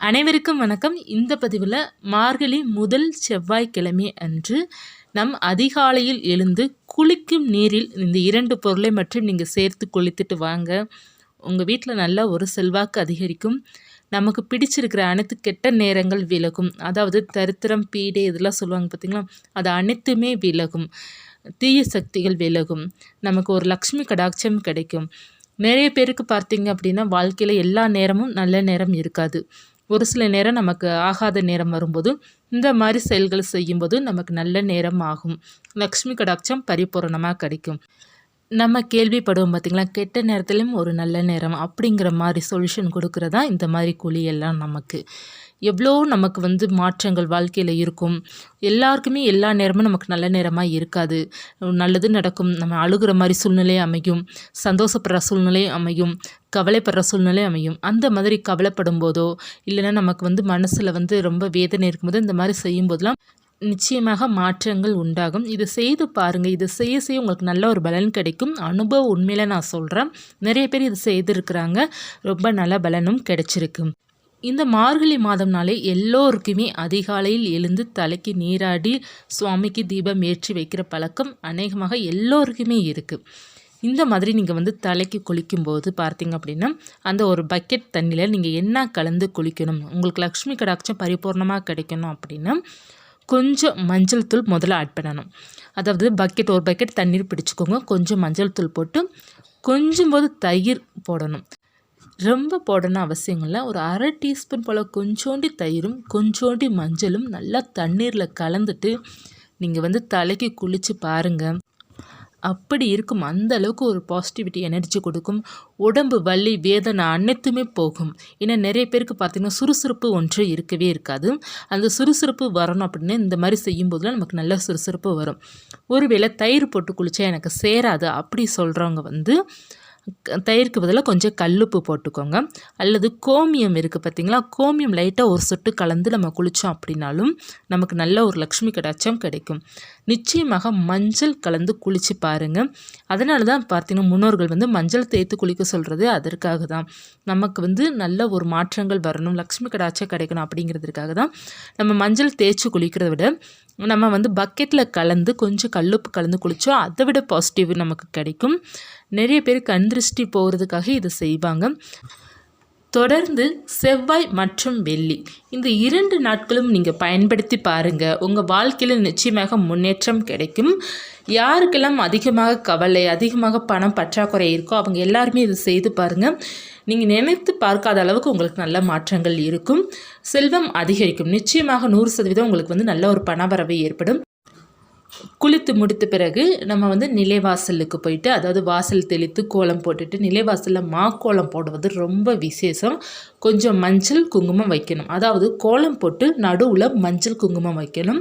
அனைவருக்கும் வணக்கம். இந்த பதிவில் மார்கழி முதல் செவ்வாய்க்கிழமை அன்று நம் அதிகாலையில் எழுந்து குளிக்கும் நீரில் இந்த இரண்டு பொருளை மட்டும் நீங்கள் சேர்த்து குளித்துட்டு வாங்க. உங்கள் வீட்டில் நல்ல ஒரு செல்வாக்கு அதிகரிக்கும். நமக்கு பிடிச்சிருக்கிற அனைத்து கெட்ட நேரங்கள் விலகும். அதாவது தரித்திரம் பீடை இதெல்லாம் சொல்லுவாங்க பார்த்திங்களா அது அனைத்துமே விலகும். தீய சக்திகள் விலகும். நமக்கு ஒரு லக்ஷ்மி கடாட்சம் கிடைக்கும். நிறைய பேருக்கு பார்த்தீங்க அப்படின்னா வாழ்க்கையில் எல்லா நேரமும் நல்ல நேரம் இருக்காது. ஒரு சில நேரம் நமக்கு ஆகாத நேரம் வரும்போது இந்த மாதிரி செயல்கள் செய்யும்போது நமக்கு நல்ல நேரம் ஆகும். லக்ஷ்மி கடாட்சம் பரிபூரணமாக கிடைக்கும். நம்ம கேள்விப்படுவோம் பார்த்திங்களா கெட்ட நேரத்துலையும் ஒரு நல்ல நேரம் அப்படிங்கிற மாதிரி சொல்யூஷன் கொடுக்குறதா இந்த மாதிரி குழியெல்லாம் நமக்கு. எவ்வளோ நமக்கு வந்து மாற்றங்கள் வாழ்க்கையில் இருக்கும். எல்லாருக்குமே எல்லா நேரமும் நமக்கு நல்ல நேரமாக இருக்காது. நல்லது நடக்கும். நம்ம அழுகிற மாதிரி சூழ்நிலை அமையும். சந்தோஷப்படுற சூழ்நிலை அமையும். கவலைப்படுற சூழ்நிலை அமையும். அந்த மாதிரி கவலைப்படும் போதோ இல்லைன்னா நமக்கு வந்து மனசில் வந்து ரொம்ப வேதனை இருக்கும்போது இந்த மாதிரி செய்யும்போதெல்லாம் நிச்சயமாக மாற்றங்கள் உண்டாகும். இது செய்து பாருங்கள் இது செய்ய செய்ய உங்களுக்கு நல்ல ஒரு பலன் கிடைக்கும். அனுபவம் உண்மையில் நான் சொல்கிறேன் நிறைய பேர் இது செய்திருக்கிறாங்க. ரொம்ப நல்ல பலனும் கிடைச்சிருக்கு இந்த மார்கழி மாதம்னாலே எல்லோருக்குமே அதிகாலையில் எழுந்து தலைக்கு நீராடி சுவாமிக்கு தீபம் ஏற்றி வைக்கிற பழக்கம் அநேகமாக எல்லோருக்குமே இருக்குது இந்த மாதிரி நீங்கள் வந்து தலைக்கு குளிக்கும்போது பார்த்தீங்க அப்படின்னா அந்த ஒரு பக்கெட் தண்ணியில் நீங்கள் என்ன கலந்து குளிக்கணும்? உங்களுக்கு லக்ஷ்மி கடாட்சம் பரிபூர்ணமாக கிடைக்கணும் அப்படின்னா கொஞ்சம் மஞ்சள் தூள் முதல்ல ஆட் பண்ணணும். அதாவது பக்கெட் ஒரு பக்கெட் தண்ணீர் பிடிச்சிக்கோங்க. கொஞ்சம் மஞ்சள் தூள் போட்டு கொஞ்சம் போது தயிர் போடணும். ரொம்ப போடணும் அவசியம் இல்லை. ஒரு அரை டீஸ்பூன் போல் கொஞ்சோண்டி தயிரும் கொஞ்சோண்டி மஞ்சளும் நல்லா தண்ணீரில் கலந்துட்டு நீங்கள் வந்து தலைக்கு குளித்து பாருங்கள் அப்படி இருக்கும் அந்த அளவுக்கு ஒரு பாசிட்டிவிட்டி எனர்ஜி கொடுக்கும். உடம்பு வலி வேதனை அனைத்துமே போகும். ஏன்னா நிறைய பேருக்கு பார்த்திங்கன்னா சுறுசுறுப்பு ஒன்று இருக்கவே இருக்காது. அந்த சுறுசுறுப்பு வரணும் அப்படின்னு இந்த மாதிரி செய்யும்போதுலாம் நமக்கு நல்ல சுறுசுறுப்பு வரும். ஒருவேளை தயிர் போட்டு குளித்தா எனக்கு சேராது அப்படி சொல்கிறவங்க வந்து தயிருக்கு பதிலாக கொஞ்சம் கல்லுப்பு போட்டுக்கோங்க. அல்லது கோமியம் இருக்குது பார்த்திங்களா? கோமியம் லைட்டாக ஒரு சொட்டு கலந்து நம்ம குளித்தோம் அப்படின்னாலும் நமக்கு நல்ல ஒரு லக்ஷ்மி கடாட்சம் கிடைக்கும். நிச்சயமாக மஞ்சள் கலந்து குளித்து பாருங்கள் அதனால தான் பார்த்தீங்கன்னா முன்னோர்கள் வந்து மஞ்சள் தேய்த்து குளிக்க சொல்கிறது அதற்காக தான். நமக்கு வந்து நல்ல ஒரு மாற்றங்கள் வரணும் லக்ஷ்மி கடாட்சம் கிடைக்கணும் அப்படிங்கிறதுக்காக தான் நம்ம மஞ்சள் தேய்ச்சி குளிக்கிறத விட நம்ம வந்து பக்கெட்டில் கலந்து கொஞ்சம் கல்லுப்பு கலந்து குளித்தோம் அதை விட பாசிட்டிவ் நமக்கு கிடைக்கும். நிறைய பேர் கண் திருஷ்டி போகிறதுக்காக இதை செய்வாங்க. தொடர்ந்து செவ்வாய் மற்றும் வெள்ளி. இந்த இரண்டு நாட்களும் நீங்கள் பயன்படுத்தி பாருங்கள் உங்கள் வாழ்க்கையில் நிச்சயமாக முன்னேற்றம் கிடைக்கும். யாருக்கெல்லாம் அதிகமாக கவலை அதிகமாக பணம் பற்றாக்குறை இருக்கோ அவங்க எல்லாருமே இதை செய்து பாருங்கள் நீங்கள் நினைத்து பார்க்காத அளவுக்கு உங்களுக்கு நல்ல மாற்றங்கள் இருக்கும். செல்வம் அதிகரிக்கும். நிச்சயமாக நூறு சதவீதம் உங்களுக்கு வந்து நல்ல ஒரு பணவரவு ஏற்படும். குளித்து முடித்த பிறகு நம்ம வந்து நிலைவாசலுக்கு போயிட்டு அதாவது வாசல் தெளித்து கோலம் போட்டுட்டு நிலைவாசலில் மாக்கோலம் போடுவது ரொம்ப விசேஷம். கொஞ்சம் மஞ்சள் குங்குமம் வைக்கணும். அதாவது கோலம் போட்டு நடுவில் மஞ்சள் குங்குமம் வைக்கணும்.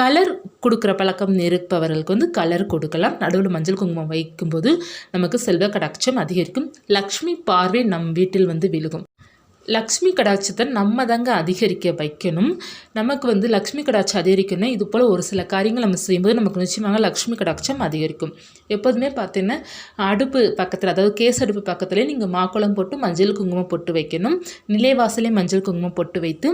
கலர் கொடுக்குற பழக்கம் இருப்பவர்களுக்கு வந்து கலர் கொடுக்கலாம். நடுவில் மஞ்சள் குங்குமம் வைக்கும்போது நமக்கு செல்வ கடாட்சம் அதிகரிக்கும். லக்ஷ்மி பார்வை நம் வீட்டில் வந்து விழுகும். லக்ஷ்மி கடாட்சத்தை நம்ம தாங்க அதிகரிக்க வைக்கணும். நமக்கு வந்து லக்ஷ்மி கடாட்சம் அதிகரிக்கணும் இது போல் ஒரு சில காரியங்கள் நம்ம செய்யும்போது நமக்கு நிச்சயமாக லக்ஷ்மி கடாட்சம் அதிகரிக்கும். எப்போதுமே பார்த்தீங்கன்னா அடுப்பு பக்கத்தில் அதாவது கேஸ் அடுப்பு பக்கத்துலேயே நீங்கள் மாக்குளம் போட்டு மஞ்சள் குங்குமம் போட்டு வைக்கணும். நிலைவாசலே மஞ்சள் குங்குமம் போட்டு வைத்து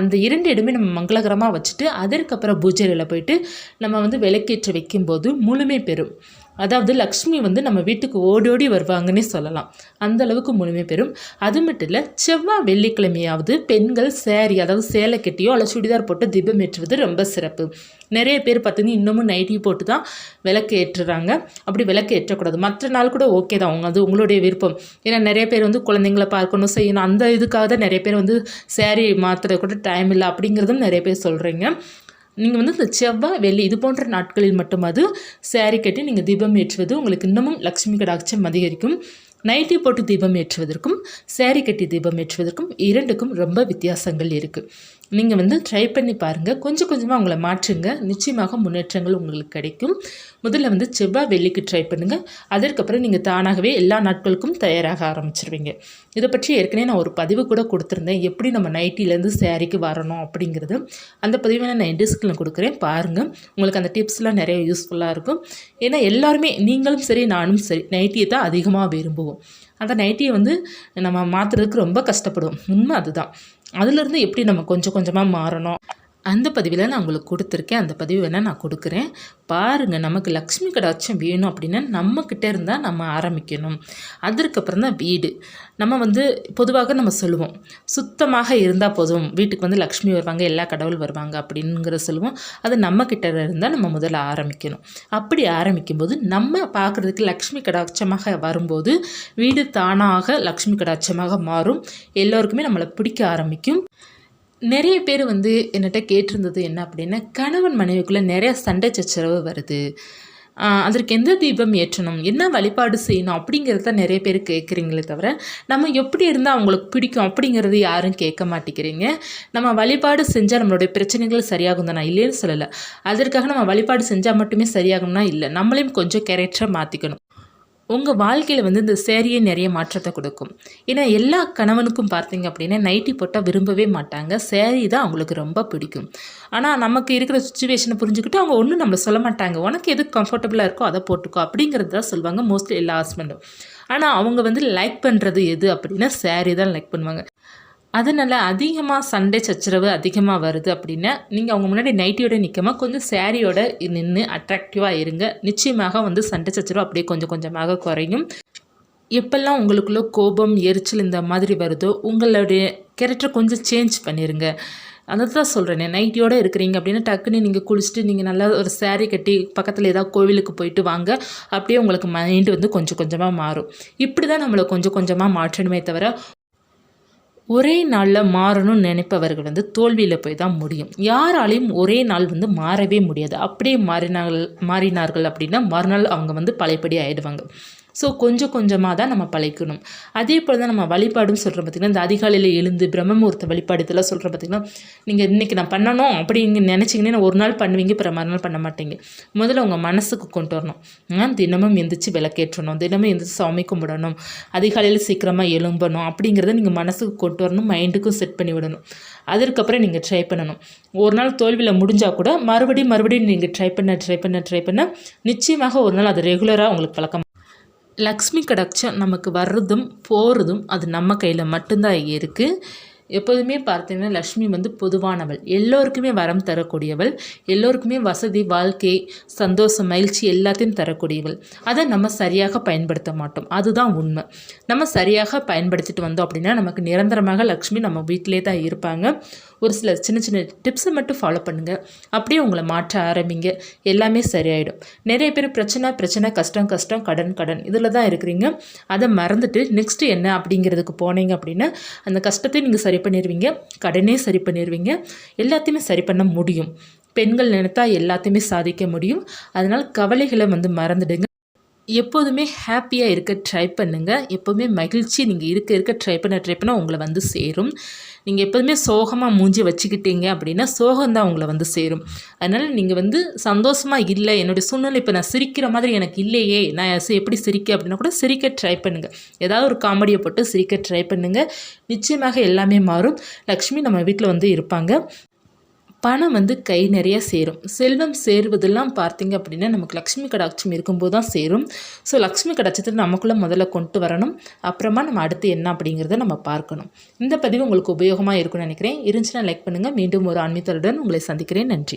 அந்த இரண்டு இடமே நம்ம மங்களகரமாக வச்சுட்டு அதற்கப்புறம் பூஜையில் போயிட்டு நம்ம வந்து விளக்கேற்ற வைக்கும்போது முழுமை பெறும். அதாவது லக்ஷ்மி வந்து நம்ம வீட்டுக்கு ஓடி ஓடி வருவாங்கன்னே சொல்லலாம். அந்த அளவுக்கு முழுமை பெறும். அது மட்டும் இல்லை செவ்வாய் வெள்ளிக்கிழமையாவது பெண்கள் சேரீ அதாவது சேலை கட்டியோ அல்ல சுடிதார் போட்டு தீபம் ஏற்றுவது ரொம்ப சிறப்பு. நிறைய பேர் பார்த்தீங்கன்னா இன்னமும் நைட்டி போட்டு தான் விளக்கு ஏற்றுறாங்க. அப்படி விளக்கு ஏற்றக்கூடாது. மற்ற நாள் கூட ஓகே தான். அவங்க அது உங்களுடைய விருப்பம். ஏன்னா நிறைய பேர் வந்து குழந்தைங்களை பார்க்கணும் செய்யணும். அந்த இதுக்காக தான் நிறைய பேர் வந்து சேரீ மாற்றுறது கூட டைம் இல்லை அப்படிங்கிறதும் நிறைய பேர் சொல்கிறீங்க நீங்கள் வந்து இந்த செவ்வாய் வெள்ளி இது போன்ற நாட்களில் மட்டுமாவது சேரீ கட்டி நீங்கள் தீபம் ஏற்றுவது உங்களுக்கு இன்னமும் லக்ஷ்மி கடாட்சம் அதிகரிக்கும். நைட்டி போட்டு தீபம் ஏற்றுவதற்கும் சேரீ கட்டி தீபம் ஏற்றுவதற்கும் இரண்டுக்கும் ரொம்ப வித்தியாசங்கள் இருக்குது நீங்கள் வந்து ட்ரை பண்ணி பாருங்கள் கொஞ்சம் கொஞ்சமாக உங்களை மாற்றுங்க. நிச்சயமாக முன்னேற்றங்கள் உங்களுக்கு கிடைக்கும். முதல்ல வந்து செவ்வாய் வெள்ளிக்கு ட்ரை பண்ணுங்கள் அதற்கப்புறம் நீங்கள் தானாகவே எல்லா நாட்களுக்கும் தயாராக ஆரம்பிச்சிருவீங்க. இதை பற்றி ஏற்கனவே நான் ஒரு பதிவு கூட கொடுத்துருந்தேன். எப்படி நம்ம நைட்டிலேருந்து சேரீக்கு வரணும் அப்படிங்கிறது. அந்த பதிவை நான் டிஸ்கில் கொடுக்குறேன். பாருங்கள் உங்களுக்கு அந்த டிப்ஸ்லாம் நிறைய யூஸ்ஃபுல்லாக இருக்கும். ஏன்னா எல்லாருமே நீங்களும் சரி நானும் சரி நைட்டியை தான் அதிகமாக விரும்புவோம். அந்த நைட்டியை வந்து நம்ம மாற்றுறதுக்கு ரொம்ப கஷ்டப்படுவோம். உண்மை அதுதான். அதுலேருந்து எப்படி நம்ம கொஞ்சம் கொஞ்சமாக மாறணும்? அந்த பதிவில் நான் உங்களுக்கு கொடுத்துருக்கேன். அந்த பதிவு வேணால் நான் கொடுக்குறேன். பாருங்கள் நமக்கு லக்ஷ்மி கடாட்சம் வேணும் அப்படின்னா நம்மக்கிட்ட இருந்தால் நம்ம ஆரம்பிக்கணும். அதற்கப்புறம் தான் வீடு. நம்ம வந்து பொதுவாக நம்ம சொல்லுவோம் சுத்தமாக இருந்தால் போதும். வீட்டுக்கு வந்து லக்ஷ்மி வருவாங்க எல்லா கடவுள் வருவாங்க அப்படிங்கிற சொல்லுவோம். அது நம்மக்கிட்ட இருந்தால் நம்ம முதல்ல ஆரம்பிக்கணும். அப்படி ஆரம்பிக்கும்போது நம்ம பார்க்குறதுக்கு லக்ஷ்மி கடாட்சமாக வரும்போது வீடு தானாக லக்ஷ்மி கடாட்சமாக மாறும். எல்லோருக்குமே நம்மளை பிடிக்க ஆரம்பிக்கும். நிறைய பேர் வந்து என்னட்ட கேட்டிருந்தது என்ன அப்படின்னா கணவன் மனைவிக்குள்ளே நிறைய சண்டை சச்சரவு வருது. அதற்கு எந்த தீபம் ஏற்றணும்? என்ன வழிபாடு செய்யணும்? அப்படிங்கிறத நிறைய பேர் கேட்குறீங்களே தவிர நம்ம எப்படி இருந்தால் அவங்களுக்கு பிடிக்கும் அப்படிங்கிறது யாரும் கேட்க மாட்டேங்கிறீங்க. நம்ம வழிபாடு செஞ்சால் நம்மளுடைய பிரச்சனைகள் சரியாகும் தான் நான் இல்லைன்னு சொல்லலை. அதற்காக நம்ம வழிபாடு செஞ்சால் மட்டுமே சரியாகும்னா இல்லை. நம்மளையும் கொஞ்சம் கேரக்டராக மாற்றிக்கணும் உங்கள் வாழ்க்கையில் வந்து இந்த சேரீயே நிறைய மாற்றத்தை கொடுக்கும். ஏன்னா எல்லா கணவனுக்கும் பார்த்தீங்க அப்படின்னா நைட்டி போட்டால் விரும்பவே மாட்டாங்க. சேரீ தான் அவங்களுக்கு ரொம்ப பிடிக்கும். ஆனால் நமக்கு இருக்கிற சுச்சுவேஷனை புரிஞ்சுக்கிட்டு அவங்க ஒன்றும் நம்மளை சொல்ல மாட்டாங்க. உனக்கு எது கம்ஃபர்டபுளாக இருக்கோ அதை போட்டுக்கோ அப்படிங்கிறது தான் சொல்லுவாங்க மோஸ்ட்லி எல்லா ஹஸ்பண்டும் ஆனால் அவங்க வந்து லைக் பண்ணுறது எது அப்படின்னா சேரீ தான் லைக் பண்ணுவாங்க. அதனால் அதிகமாக சண்டை சச்சரவு அதிகமாக வருது அப்படின்னா நீங்கள் அவங்க முன்னாடி நைட்டியோட நிற்காமல் கொஞ்சம் சேரீயோட நின்று அட்ராக்டிவாக இருங்க. நிச்சயமாக வந்து சண்டை சச்சரவு அப்படியே கொஞ்சம் கொஞ்சமாக குறையும். எப்பெல்லாம் உங்களுக்குள்ளே கோபம் எரிச்சல் இந்த மாதிரி வருதோ உங்களுடைய கேரக்டர் கொஞ்சம் சேஞ்ச் பண்ணிடுங்க அதை தான் சொல்கிறேனே நைட்டியோடு இருக்கிறீங்க அப்படின்னா டக்குன்னு நீங்கள் குளிச்சுட்டு நீங்கள் நல்லா ஒரு சேரீ கட்டி பக்கத்தில் ஏதாவது கோவிலுக்கு போயிட்டு வாங்க. அப்படியே உங்களுக்கு மைண்டு வந்து கொஞ்சம் கொஞ்சமாக மாறும். இப்படி தான் நம்மளை கொஞ்சம் கொஞ்சமாக மாற்றணுமே தவிர ஒரே நாளில் மாறணும்னு நினைப்பவர்கள் வந்து தோல்வியில் போய் தான் முடியும். யாராலையும் ஒரே நாள் வந்து மாறவே முடியாது. அப்படியே மாறினார்கள் மாறினார்கள் அப்படின்னா மறுநாள் அவங்க வந்து பழையபடி ஆயிடுவாங்க. ஸோ கொஞ்சம் கொஞ்சமாக தான் நம்ம பழைக்கணும். அதே போல் தான் நம்ம வழிபாடும் சொல்கிறோம் பார்த்திங்கன்னா இந்த அதிகாலையில் எழுந்து பிரம்மமுகூர்த்த வழிபாடு இதெல்லாம் சொல்கிறோம் பார்த்திங்கன்னா நீங்கள் இன்றைக்கி நான் பண்ணணும் அப்படிங்க நினச்சிங்கன்னா ஒரு நாள் பண்ணுவீங்க பிற மறுநாள் பண்ண மாட்டீங்க. முதல்ல உங்கள் மனசுக்கு கொண்டு வரணும். தினமும் எந்திரிச்சு விளக்கேற்றணும். தினமும் எந்திரிச்சு சாமி கும்பிடணும். அதிகாலையில் சீக்கிரமாக எழும்பணும். அப்படிங்கிறத நீங்கள் மனசுக்கு கொண்டு வரணும். மைண்டுக்கும் செட் பண்ணி விடணும். அதற்கப்புறம் நீங்கள் ட்ரை பண்ணணும். ஒரு நாள் தோல்வியில் முடிஞ்சால் கூட மறுபடியும் மறுபடியும் நீங்கள் ட்ரை பண்ண ட்ரை பண்ண ட்ரை பண்ண நிச்சயமாக ஒரு நாள் அது ரெகுலராக உங்களுக்கு பழக்கம் லக்ஷ்மி கடாட்சம் நமக்கு வர்றதும் போகிறதும் அது நம்ம கையில் மட்டும்தான் இருக்குது எப்போதுமே பார்த்தீங்கன்னா லக்ஷ்மி வந்து பொதுவானவள். எல்லோருக்குமே வரம் தரக்கூடியவள். எல்லோருக்குமே வசதி வாழ்க்கை சந்தோஷம் மகிழ்ச்சி எல்லாத்தையும் தரக்கூடியவள். அதை நம்ம சரியாக பயன்படுத்த மாட்டோம். அதுதான் உண்மை. நம்ம சரியாக பயன்படுத்திட்டு வந்தோம் அப்படின்னா நமக்கு நிரந்தரமாக லக்ஷ்மி நம்ம வீட்டிலே தான் இருப்பாங்க. ஒரு சில சின்ன சின்ன டிப்ஸை மட்டும் ஃபாலோ பண்ணுங்கள் அப்படியே உங்களை மாற்ற ஆரம்பிங்க. எல்லாமே சரியாயிடும். நிறைய பேர் பிரச்சனை பிரச்சனை கஷ்டம் கஷ்டம் கடன் கடன் இதில் தான் இருக்கிறீங்க. அதை மறந்துட்டு நெக்ஸ்ட்டு என்ன அப்படிங்கிறதுக்கு போனீங்க அப்படின்னா அந்த கஷ்டத்தை நீங்கள் சரி பண்ணிடுவீங்க கடனே சரி பண்ணிடுவீங்க எல்லாத்தையுமே சரி பண்ண முடியும். பெண்கள் நினைத்தா எல்லாத்தையுமே சாதிக்க முடியும். அதனால் கவலைகளை வந்து மறந்துடுங்க. எப்போதுமே ஹாப்பியாக இருக்க ட்ரை பண்ணுங்கள் எப்போதுமே மகிழ்ச்சி நீங்கள் இருக்க இருக்க ட்ரை பண்ண ட்ரை பண்ண உங்களை வந்து சேரும். நீங்கள் எப்போதுமே சோகமாக மூஞ்சி வச்சுக்கிட்டீங்க அப்படின்னா சோகம்தான் உங்களை வந்து சேரும். அதனால் நீங்கள் வந்து சந்தோஷமாக இல்லை என்னுடைய சூழ்நிலை இப்போ நான் சிரிக்கிற மாதிரி எனக்கு இல்லையே நான் எப்படி சிரிக்க அப்படின்னா கூட சிரிக்க ட்ரை பண்ணுங்கள் ஏதாவது ஒரு காமெடியை போட்டு சிரிக்க ட்ரை பண்ணுங்கள் நிச்சயமாக எல்லாமே மாறும். லக்ஷ்மி நம்ம வீட்டில் வந்து இருப்பாங்க. பணம் வந்து கை நிறைய சேரும். செல்வம் சேருவதெல்லாம் பார்த்தீங்க அப்படின்னா நமக்கு லக்ஷ்மி கடாட்சம் இருக்கும்போது தான் சேரும். ஸோ லக்ஷ்மி கடாட்சத்தை நமக்குள்ளே முதல்ல கொண்டு வரணும். அப்புறமா நம்ம அடுத்து என்ன அப்படிங்கிறத நம்ம பார்க்கணும். இந்த பதிவு உங்களுக்கு உபயோகமாக இருக்கும்னு நினைக்கிறேன். இருந்துச்சுன்னா லைக் பண்ணுங்கள் மீண்டும் ஒரு ஆன்மீகத்துடன் உங்களை சந்திக்கிறேன். நன்றி.